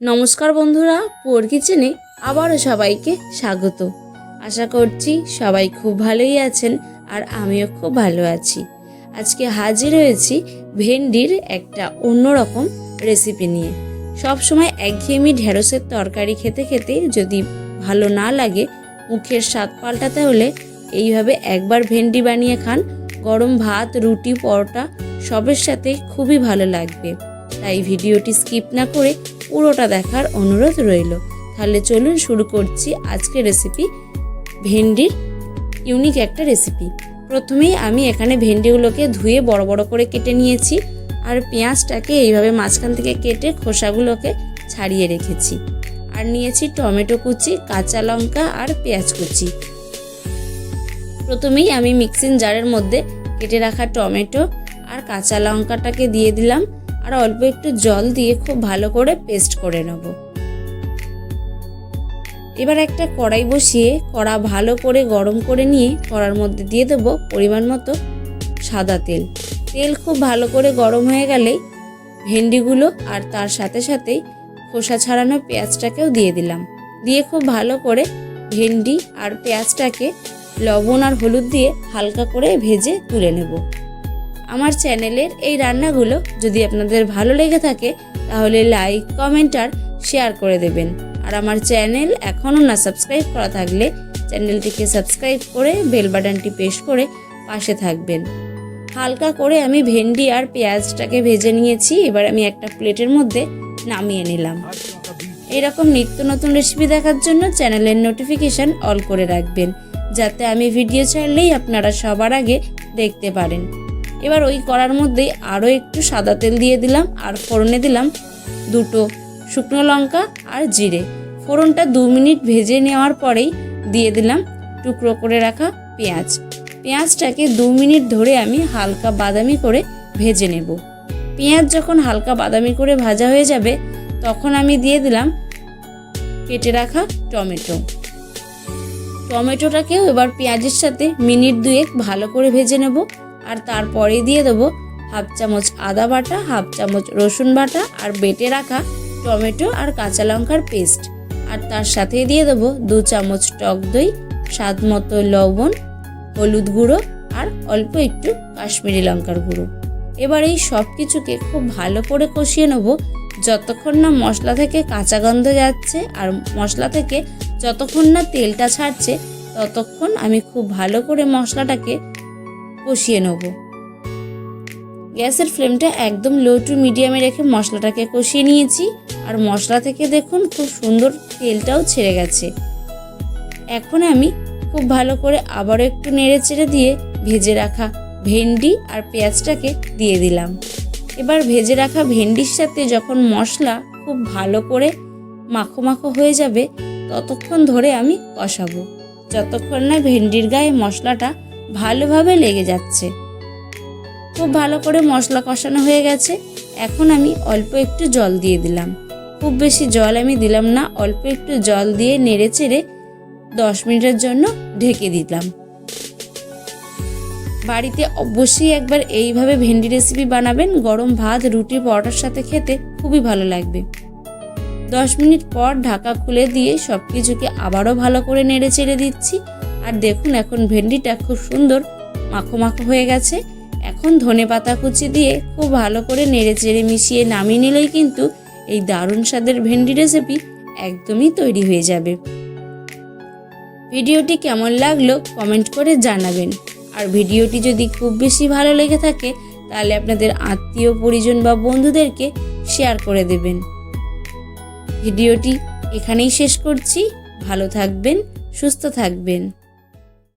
নমস্কার বন্ধুরা, পুয়ার কিচেনে আবারও সবাইকে স্বাগত। আশা করছি সবাই খুব ভালোই আছেন আর আমিও খুব ভালো আছি। আজকে হাজির হয়েছি ভেন্ডির একটা অন্যরকম রেসিপি নিয়ে। সব সময় একঘেয়েমি ঢেঁড়সের তরকারি খেতে খেতে যদি ভালো না লাগে, মুখের স্বাদ পাল্টাতে হলে এইভাবে একবার ভেন্ডি বানিয়ে খান। গরম ভাত, রুটি, পরোটা সবের সাথে খুবই ভালো লাগবে। তাই ভিডিওটি স্কিপ না করে পুরোটা দেখার অনুরোধ রইল। তাহলে চলুন শুরু করছি আজকের রেসিপি ভেন্ডির ইউনিক একটা রেসিপি প্রথমেই আমি এখানে ভেন্ডিগুলোকে ধুয়ে বড় বড় করে কেটে নিয়েছি আর পেঁয়াজটাকে এইভাবে মাঝখান থেকে কেটে খোসাগুলোকে ছাড়িয়ে রেখেছি। আর নিয়েছি টমেটো কুচি, কাঁচা লঙ্কা আর পেঁয়াজ কুচি। প্রথমেই আমি মিক্সিং জারের মধ্যে কেটে রাখা টমেটো আর কাঁচা লঙ্কাটাকে দিয়ে দিলাম। আর অল্প একটু জল দিয়ে খুব ভালো করে পেস্ট করে নেব। এবার একটা কড়াই বসিয়ে কড়া ভালো করে গরম করে নিয়ে কড়ার মধ্যে দিয়ে দেবো পরিমাণ মতো সাদা তেল। তেল খুব ভালো করে গরম হয়ে গেলেই ভেন্ডিগুলো আর তার সাথে সাথেই খোসা ছাড়ানো পেঁয়াজটাকেও দিয়ে দিলাম। দিয়ে খুব ভালো করে ভেন্ডি আর পেঁয়াজটাকে লবণ আর হলুদ দিয়ে হালকা করে ভেজে তুলে নেব। আমার চ্যানেলের এই রান্নাগুলো যদি আপনাদের ভালো লেগে থাকে, তাহলে লাইক, কমেন্ট আর শেয়ার করে দেবেন। আর আমার চ্যানেল এখনও না সাবস্ক্রাইব করা থাকলে চ্যানেলটিকে সাবস্ক্রাইব করে বেল বাটনটি প্রেস করে পাশে থাকবেন। হালকা করে আমি ভেন্ডি আর পেঁয়াজটাকে ভেজে নিয়েছি, এবার আমি একটা প্লেটের মধ্যে নামিয়ে নিলাম। এরকম নিত্য নতুন রেসিপি দেখার জন্য চ্যানেলের নোটিফিকেশান অল করে রাখবেন, যাতে আমি ভিডিও ছাড়লেই আপনারা সবার আগে দেখতে পারেন। এবার ওই কড়ার মধ্যে আরও একটু সাদা তেল দিয়ে দিলাম আর ফোড়নে দিলাম দুটো শুকনো লঙ্কা আর জিরে। ফোড়নটা দু মিনিট ভেজে নেওয়ার পরেই দিয়ে দিলাম টুকরো করে রাখা পেঁয়াজ। পেঁয়াজটাকে দু মিনিট ধরে আমি হালকা বাদামি করে ভেজে নেব। পেঁয়াজ যখন হালকা বাদামি করে ভাজা হয়ে যাবে, তখন আমি দিয়ে দিলাম কেটে রাখা টমেটো। টমেটোটাকেও এবার পেঁয়াজের সাথে মিনিট দুয়েক ভালো করে ভেজে নেব। আর তারপরে দিয়ে দেবো হাফ চামচ আদা বাটা, হাফ চামচ রসুন বাটা আর বেটে রাখা টমেটো আর কাঁচা লঙ্কার পেস্ট। আর তার সাথে দিয়ে দেবো দু চামচ টক দই, স্বাদ মতো লবণ, হলুদ গুঁড়ো আর অল্প একটু কাশ্মীরি লঙ্কার গুঁড়ো। এবার এই সব কিছুকে খুব ভালো করে কষিয়ে নেব। যতক্ষণ না মশলা থেকে কাঁচা গন্ধ যাচ্ছে আর মশলা থেকে যতক্ষণ না তেলটা ছাড়ছে, ততক্ষণ আমি খুব ভালো করে মশলাটাকে কষিয়ে নেব। গ্যাসের ফ্লেমটা একদম লো টু মিডিয়ামে রেখে মশলাটাকে কষিয়ে নিয়েছি। আর মশলা থেকে দেখুন খুব সুন্দর তেলটাও ছেড়ে গেছে। এখন আমি খুব ভালো করে আবারও একটু নেড়ে চেড়ে দিয়ে ভেজে রাখা ভেন্ডি আর পেঁয়াজটাকে দিয়ে দিলাম। এবার ভেজে রাখা ভেন্ডির সাথে যখন মশলা খুব ভালো করে মাখো মাখো হয়ে যাবে, ততক্ষণ ধরে আমি কষাবো। যতক্ষণ না ভেন্ডির গায়ে মশলাটা ভালোভাবে লেগে যাচ্ছে। খুব ভালো করে মশলা কষানো হয়ে গেছে। এখন আমি অল্প একটু জল দিয়ে দিলাম। খুব বেশি জল আমি দিলাম না, অল্প একটু জল দিয়ে নেড়ে চেড়ে দশ মিনিটের জন্য ঢেকে দিলাম। বাড়িতে অবশ্যই একবার এইভাবে ভেন্ডি রেসিপি বানাবেন। গরম ভাত, রুটি, পরোটার সাথে খেতে খুবই ভালো লাগবে। দশ মিনিট পর ঢাকা খুলে দিয়ে সব কিছুকে আবারও ভালো করে নেড়ে চেড়ে দিচ্ছি। আর দেখুন এখন ভেন্ডিটা খুব সুন্দর মাখো মাখো হয়ে গেছে। এখন ধনে পাতা কুচি দিয়ে খুব ভালো করে নেড়ে চেড়ে মিশিয়ে নামিয়ে নিলেই কিন্তু এই দারুণ স্বাদের ভেন্ডি রেসিপি একদমই তৈরি হয়ে যাবে। ভিডিওটি কেমন লাগল কমেন্ট করে জানাবেন। আর ভিডিওটি যদি খুব বেশি ভালো লেগে থাকে, তাহলে আপনাদের আত্মীয়, পরিজন বা বন্ধুদেরকে শেয়ার করে দেবেন। ভিডিওটি এখানেই শেষ করছি। ভালো থাকবেন, সুস্থ থাকবেন।